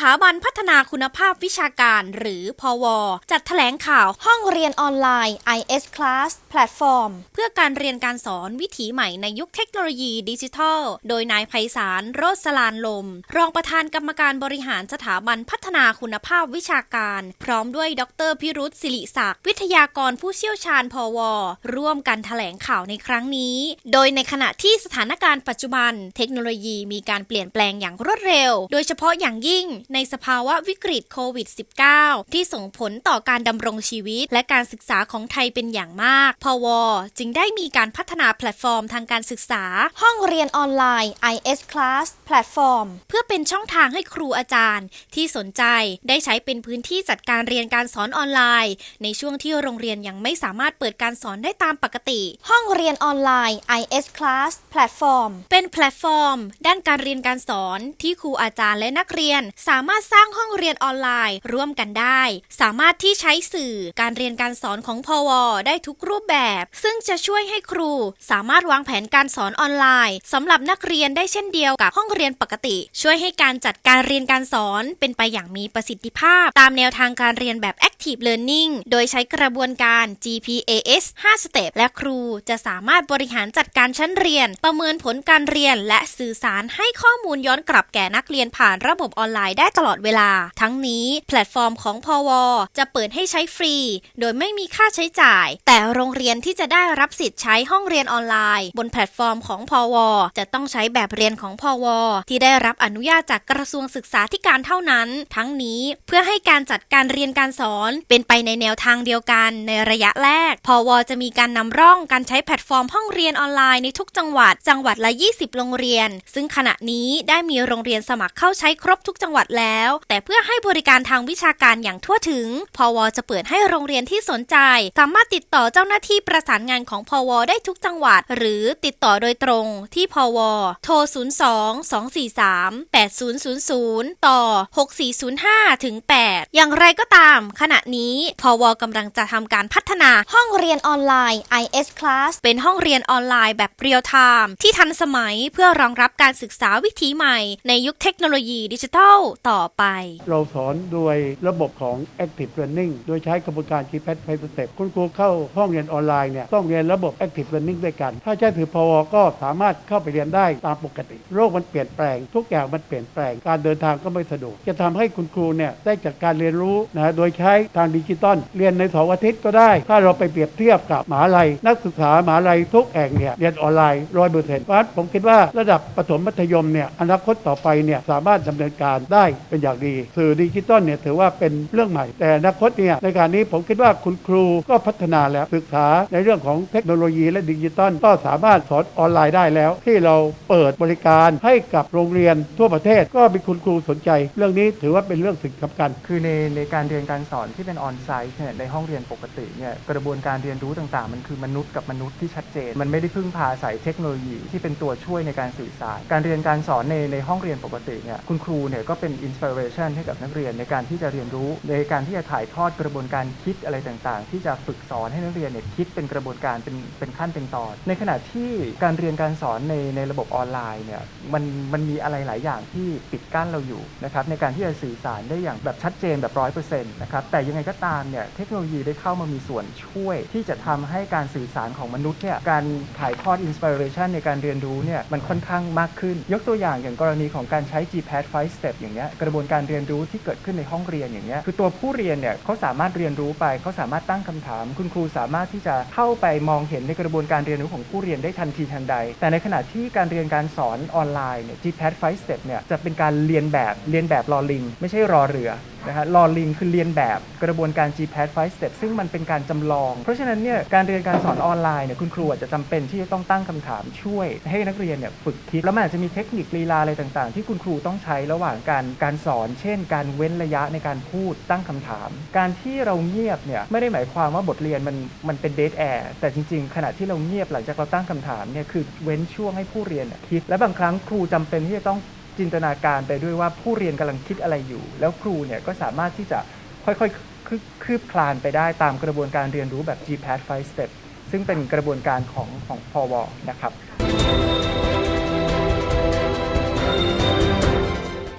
ถาบันพัฒนาคุณภาพวิชาการ หรือพวจัดแถลงข่าวห้องเรียนออนไลน์ IS Class Platform เพื่อการเรียนการสอนวิถีใหม่ในยุคเทคโนโลยีดิจิทัล โดยนายไพศาลโรสลานลม รองประธานกรรมการบริหารสถาบันพัฒนาคุณภาพวิชาการ พร้อมด้วยดรพิรุษศิริศักดิ์วิทยากรผู้เชี่ยวชาญพวร่วมกันแถลงข่าวในครั้งนี้ โดยในขณะที่สถานการณ์ปัจจุบัน เทคโนโลยีมีการเปลี่ยนแปลงอย่างรวดเร็ว โดยเฉพาะอย่างยิ่งในสภาวะวิกฤตโควิด -19 ที่ส่งผลต่อการดำรงชีวิต และการศึกษาของไทยเป็นอย่างมาก พว จึงได้มีการพัฒนาแพลตฟอร์มทางการศึกษา ห้องเรียนออนไลน์ IS Class Platform เพื่อเป็นช่องทางให้ครูอาจารย์ ที่สนใจได้ใช้เป็นพื้นที่จัดการเรียนการสอนออนไลน์ ในช่วงที่โรงเรียนยังไม่สามารถเปิดการสอนได้ตามปกติ ห้องเรียนออนไลน์ IS Class Platform เป็นแพลตฟอร์ม ด้านการเรียนการสอนที่ครูอาจารย์และนักเรียน สาามารถสร้างห้องเรียนออนไลน์ ร่วมกันได้ สามารถที่ใช้สื่อการเรียนการสอนของพว ได้ทุกรูปแบบ ซึ่งจะช่วยให้ครู สามารถวางแผนการสอนออนไลน์สำหรับนักเรียนได้เช่นเดียวกับห้องเรียนปกติ ช่วยให้การจัดการเรียนการสอนเป็นไปอย่างมีประสิทธิภาพ ตามแนวทางการเรียนแบบ Active Learning โดยใช้กระบวนการ GPAS 5 Step และครูจะสามารถบริหารจัดการชั้นเรียน ประเมินผลการเรียนและสื่อสารให้ข้อมูลย้อนกลับแก่นักเรียนผ่านระบบออนไลน์ได้ตลอดเวลา ทั้งนี้แพลตฟอร์มของพวจะเปิดให้ใช้ฟรี โดยไม่มีค่าใช้จ่าย แต่โรงเรียนที่จะได้รับสิทธิ์ใช้ห้องเรียนออนไลน์ บนแพลตฟอร์มของพวจะต้องใช้แบบเรียนของพวที่ได้รับอนุญาตจากกระทรวงศึกษาธิการเท่านั้น ทั้งนี้เพื่อให้การจัดการเรียนการสอนเป็นไปในแนวทางเดียวกันในระยะแรกพวจะมีการนำร่องการใช้แพลตฟอร์มห้องเรียนออนไลน์ในทุกจังหวัด จังหวัดละ 20 โรงเรียน ซึ่งขณะนี้ได้มีโรงเรียนสมัครเข้าใช้ครบทุกจังหวัดแล้วแต่เพื่อให้บริการทางวิชาการอย่างทั่วถึง พวจะเปิดให้โรงเรียนที่สนใจ สามารถติดต่อเจ้าหน้าที่ประสานงานของพวได้ทุกจังหวัด หรือติดต่อโดยตรงที่พวโทร 02 243 8000 ต่อ 6405ถึง8อย่างไรก็ตาม ขณะนี้พวกำลังจะทำการพัฒนาห้องเรียนออนไลน์ IS Class เป็นห้องเรียนออนไลน์แบบเรียลไทม์ที่ทันสมัยเพื่อรองรับการศึกษาวิถีใหม่ในยุคเทคโนโลยีดิจิทัลต่อไป เราสอนโดยระบบของ Active Learning โดยใช้กระบวนการ GPAT 5 Step คุณครูเข้าห้องเรียนออนไลน์เนี่ยต้องเรียนระบบ Active Learning ด้วยกัน ถ้าใช้ถือพวก็สามารถเข้าไปเรียนได้ตามปกติโลกมันเปลี่ยนแปลง ทุกอย่างมันเปลี่ยนแปลง การเดินทางก็ไม่สะดวก จะทำให้คุณครูเนี่ยได้จัดการเรียนรู้นะโดยใช้ทางดิจิตอลเรียนในสาร์อาทิตย์ก็ได้ ถ้าเราไปเปรียบเทียบกับมหาลัย นักศึกษามหาลัยทุกแห่งเนี่ยเรียนออนไลน์ร้อยเปอร์เซ็นต์เพราะฉะนั้นผมคิดว่าระดับประถมมัธยมเนี่ยอนาคตต่อไปเนี่ยสามารถดำเนินการได้เป็นอย่างดีสื่อดิจิตอลเนี่ยถือว่าเป็นเรื่องใหม่ แต่อนาคตเนี่ยในการนี้ผมคิดว่าคุณครูก็พัฒนาแล้วศึกษาในเรื่องของเทคโนโลยีและดิจิตอลก็สามารถสอนออนไลน์ได้แล้ว ที่เราเปิดบริการให้กับโรงเรียนทั่วประเทศก็มีคุณครูสนใจ เรื่องนี้ถือว่าเป็นเรื่องสิ่งสำคัญ คือในในการเรียนการสอนที่เป็นออนไซต์เนี่ยในห้องเรียนปกติเนี่ยกระบวนการเรียนรู้ต่างๆ มันคือมนุษย์กับมนุษย์ที่ชัดเจน มันไม่ได้พึ่งพาอาศัยเทคโนโลยีที่เป็นตัวช่วยในการสื่อสาร การเรียนการสอนในในห้องเรียนปกติเนี่ยคุณครูเนี่ยก็เป็นอินสปิเรชันให้กับนักเรียนในการที่จะเรียนรู้ ในการที่จะถ่ายทอดกระบวนการคิดอะไรต่างๆ ที่จะฝึกสอนให้นักเรียนเนี่ยคิดเป็นกระบวนการเป็นเป็นขั้นเป็นตอน ในขณะที่การเรียนการสอนในในระบบออนไลน์เนี่ยมันมันมีอะไรหลายอย่างที่ปิดกั้นเราอยู่นะครับในการที่จะสื่อสารได้อย่างแบบชัดเจนแบบร้อยเปอร์เซ็นต์นะครับแต่ยังไงก็ตามเนี่ยเทคโนโลยีได้เข้ามามีส่วนช่วย ที่จะทำให้การสื่อสารของมนุษย์เนี่ยการถ่ายทอดอินสปิเรชันในการเรียนรู้เนี่ยมันค่อนข้างมากขึ้น ยกตัวอย่างอย่างกรณีของการใช้ GPAD 5 Step อย่างเงี้ยกระบวนการเรียนรู้ที่เกิดขึ้นในห้องเรียนอย่างเงี้ยคือตัวผู้เรียนเนี่ยเขาสามารถเรียนรู้ไปเขาสามารถตั้งคำถาม คุณครูสามารถที่จะเข้าไปมองเห็นในกระบวนการเรียนรู้ของผู้เรียนได้ทันทีทันใด แต่ในขณะที่การเรียนการสอนออนไลน์เนี่ย GPAD 5 Step เนี่ยจะเป็นการเรียนแบบเรียนแบบรอลิง ไม่ใช่รอเรือนะฮะรอลิงคือเรียนแบบกระบวนการ GPAD 5 Step ซึ่งมันเป็นการจำลอง เพราะฉะนั้นเนี่ยการเรียนการสอนออนไลน์เนี่ยคุณครูอาจจะจำเป็นที่จะต้องตั้งคำถามช่วย ให้นักเรียนเนี่ยฝึกคิดแล้วมันอาจจะมีเทคนิคลีลาอะไรต่างๆ ที่คุณครูต้องใช้ระหว่างการการสอน เช่น การเว้นระยะในการพูดตั้งคำถาม การที่เราเงียบเนี่ยไม่ได้หมายความว่าบทเรียนมันมันเป็นเดทแอร์แต่จริง ๆ ขณะที่เราเงียบหลังจากเราตั้งคำถามเนี่ยคือเว้นช่วงให้ผู้เรียนคิด และบางครั้งครูจำเป็นที่จะต้องจินตนาการไปด้วยว่าผู้เรียนกำลังคิดอะไรอยู่ แล้วครูเนี่ยก็สามารถที่จะค่อยๆคืบคืบคลานไปได้ตามกระบวนการเรียนรู้แบบ GPAD 5 Step ซึ่งเป็นกระบวนการของของพอวนะครับ